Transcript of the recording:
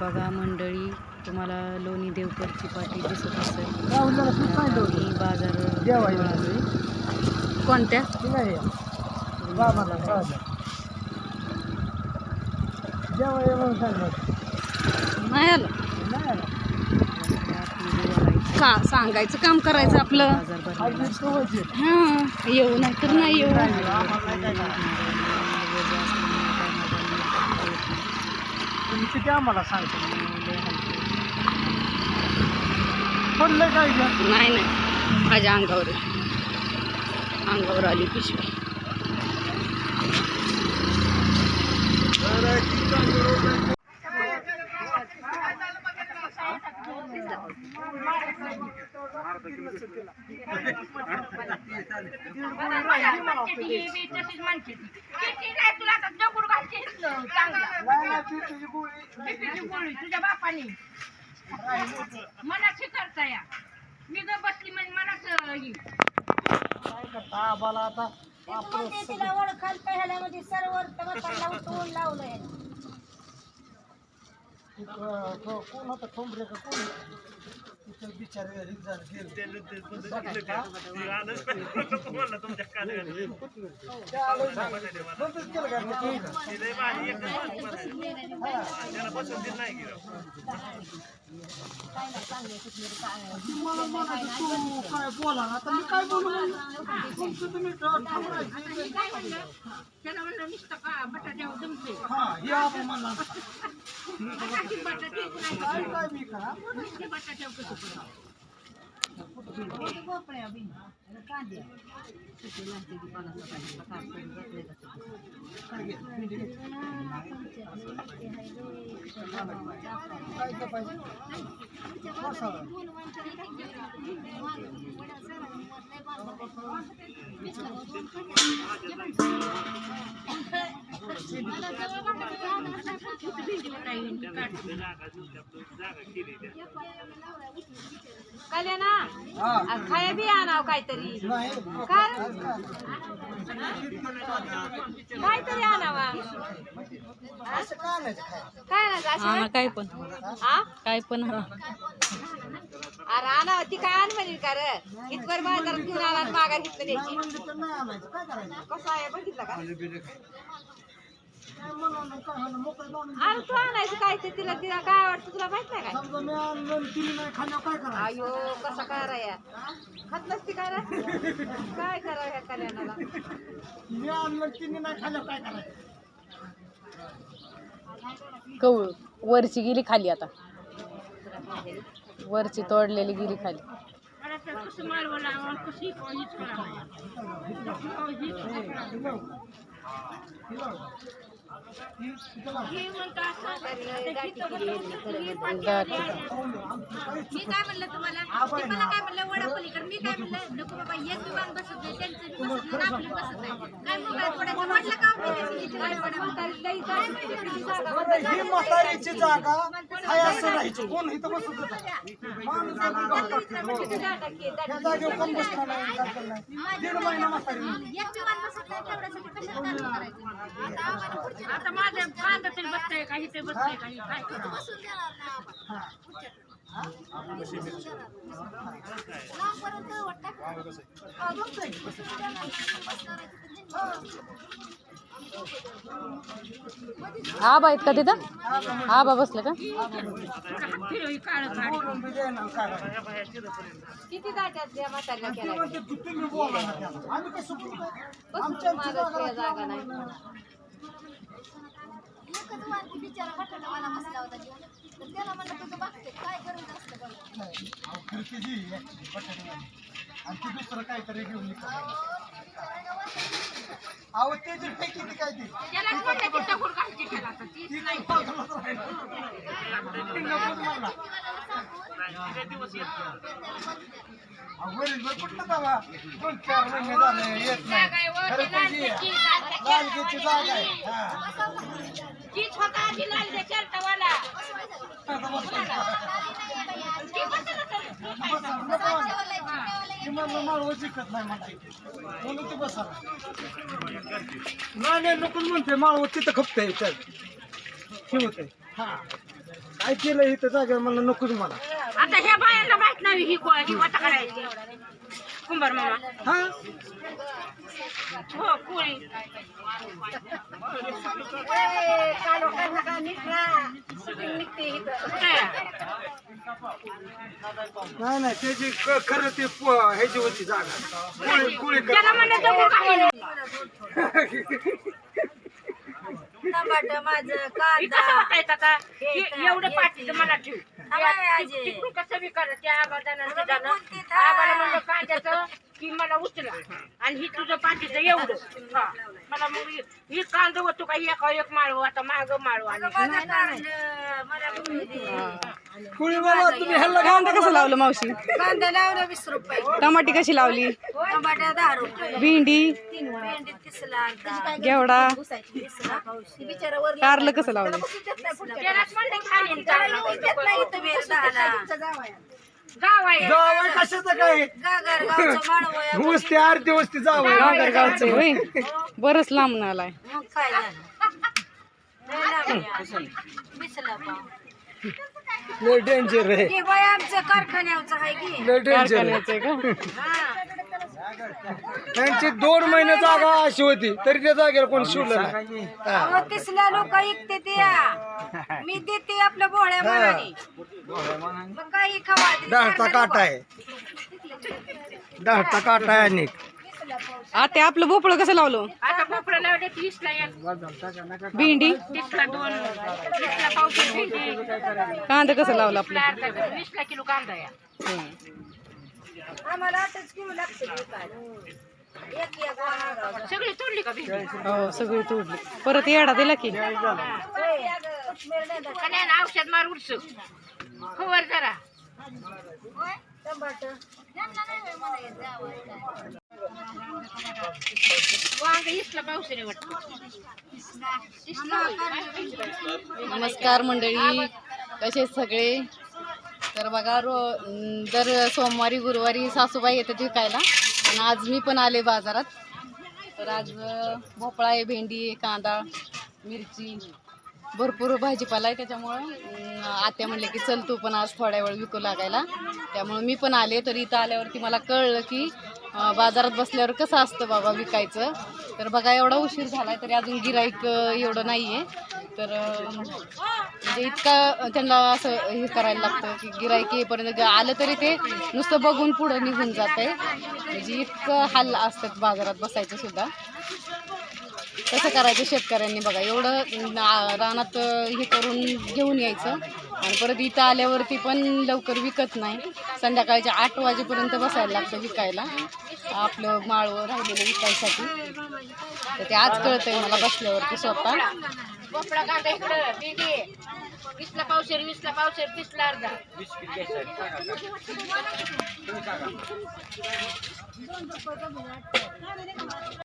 बघा मंडळी तुम्हाला लोणी देवकरची पाटी दिसत असेल? आणि बाजार. कोणत्या? नाही आलं. का सांगायचं काम करायचं आपलं. हां येऊ नाही तर नाही येऊ तुम्ही किती आम्हाला सांगतो पडलं काय गं? नाही नाही माझ्या अंगावर. अंगावर आली पिशवी नाही, नाही, ती तुझी गोळी. तुझ्या बापाने. मला शिकवता या. मी जर बसली म्हणजे मलाच ही. काय करता आम्हाला आता तिला ओळखाल पहिल्यामध्ये सर्व उठवून लावलंय. कोण ठोंबरे का कोण तिथं बिचारे झालं, त्या का? काय बोला आता मी काय बोलू तुमचं तुम्ही काय हा हे आपण म्हणला बटाटी बटाटी नाही काय काय मी करा ते बटाट्यावर कसं करावं? काय घे, भेंडी घे. काय काय पाहिजे मसाला कल्याणा खाया बी आणाव काहीतरी? काहीतरी आणावा काय ना काय पण. काय पण. हा. अरे आणावं ती काय आण म्हणेल का रे? इथवर बाजारात घेऊन आला माघार घेतलं द्यायची कसं आहे बघितलं का? अरे तू आणायचं काय ते तिला तिला काय आवडतं तुला माहीत नाही काय? समजा मी आणलं आणि तिने नाही खाण्यावर काय करायचं? अयो कसा काय रे या? खात नसती काय रे? काय करावं ह्या कल्याणाला? मी आणलं आणि तिने नाही खाण्यावर काय करायचं? कवळ वरची गेली खाली आता. वरची तोडलेली गेली खाली. तर कसं कशी हीच हे म्हणतो असं गाठी. मी काय म्हणलं तुम्हाला? मला काय म्हणलं? वडापलीकडे मी काय म्हणलं? नको बाबा एक विमान बसत नाही त्यांचं नाही आपलं नाही. काय पडायचं म्हटलं बरं, ही? म्हातारीची जागा हाय असं राहायची. कोण इथं बसत माणूस आता माझ्या कांदा तरी बसतंय काही ते बसतंय काही काय करावं? आबा आहेत का तिथं? आबा बसले का. किती त्या जागा नाही. आम्हाला. एकच वारती बिचारा बटाटा मला बसला होता घेऊन. तर त्याला म्हणलं तुझं बघते काय गरज असतं बघ आणि ती दुसरं काहीतरी घेऊन अहो ते जी फेकी ती काय ती त्याला म्हणलं की दगड घालची त्याला आता ती ती नाही पावसाळ्यात राहिलं. ती नकोच म्हणला. अहो, वरील वर कुठलं जावा? दोन चार महिने झाले येत नाही. जागा आहे, वर खरं ते पण जी लालची, आहे. लालगीची जागा आहे हा. तीच होता आधी लाल त्या शर्टवाला आता बसा. ती बसत असेल. बसा, नको म्हणलं माळवं जिंकत नाही मला म्हणून ती बसा नाही नाही नकोच म्हणते माळवं तिथं खपतंय चल ठेवते हा. काय केलं इथं जागेवर मला नकोच मला आता ह्या बायांना माहीत नाही ही को- ही वाटा करायची कुंभार मामा. हा? हो कोळी नाही नाही त्याची खरं ते ह्याची होती जागा. कुळी टमाटर माझं हे कांदा. हे एवढं पाठीचं मला ठेव. कसं त्या आबादानं. आबाला म्हणलं कांद्याचं. की मला उचला. आणि ही तुझं पाठीचं एवढं. हा. मला मग ही- ही कांदा होतो का? एका एक माळव आता माग माळव आणि कांदा. मला कुठे दे. कुळी बाबा तुम्ही ह्याला कांदा कसं लावलं मावशी? कांदा लावला वीस रुपये. टमाटी कशी लावली? टमाटर दहा रुपये. भेंडी? भेंडी तिसला अर्धा घेवडा? तिसला. पावशे. बिचारा वर कारलं कसं लावलं? त्यालाच म्हणलं गाव आहे कशाचं काय? गागर गावचं माळवं आहे. ऊस ते आठ दिवस ते जावं गागर गावचे होय. बरंच लांब आलाय मग काय झालं? लय लांब आहे. बिसला पाव लय डेंजर आहे हे बाय आमचं कारखान्याचं आहे की. लय डेंजर आहे. कारखान्याचे का? हा. त्यांची दोन महिने जागा अशी होती तरी त्या जागेला कोण शिवलं नाही. हा. अहो तिसला लोक ऐकते ते मी देते आपल्या भोळ्या मनाने. मग काही खवा डाळचा काटा आहे. डाळचा काटा आहे अनेक. आता आपलं भोपळं कसं लावलं? आता भोपळं लावले तीसला एक. भेंडी? तीसला दोन. वीसला पावशे भेंडी. कांदा कसं लावलं आपलं? वीसला किलो. कांदा या आम्हाला आठच किलो लागते विकायला. एक एक वाहन. सगळी तोडली का भेंडी हो सगळी तोडली परत येडा दिला की होय. कोथमीर नाही टाकायची. कन्यान औषध मार उडस खबर जरा टमाटर वांग इसला पावसाने वाटतं नमस्कार मंडळी कसे आहेत सगळे तर बघा रो दर सोमवारी गुरुवारी सासूबाई येतात विकायला. आणि आज मी पण आले बाजारात. तर आज भोपळा आहे भेंडी आहे कांदा मिरची. भरपूर भाजीपाला आहे त्याच्यामुळं. आत्या म्हणले की चल तू पण आज थोड्या वेळ विकू लागायला. त्यामुळं मी पण आले. तर इथं आल्यावरती मला कळलं की बाजारात बसल्यावर कसं असतं बाबा विकायचं. तर बघा एवढा उशीर झाला आहे तरी अजून गिराईक एवढं नाही आहे तर म्हणजे इतका त्यांना असं हे करायला लागतं की गिराईक येईपर्यंत आलं तरी ते नुसतं बघून पुढं निघून जात आहे म्हणजे इतकं हाल असतात बाजारात बसायचं सुद्धा. कसं करायचं शेतकऱ्यांनी बघा एवढं रानात हे करून घेऊन यायचं. आणि परत इथं आल्यावरती पण लवकर विकत नाही. संध्याकाळच्या आठ वाजेपर्यंत बसायला लागतं विकायला. आपलं माळवं राहिलेलं विकायसाठी. तर ते आज कळतंय मला बसल्यावरती स्वतः. भोपळा कांदा इकडं भेंडी वीसला पावशेर वीसला पावशेर तीसला अर्धा.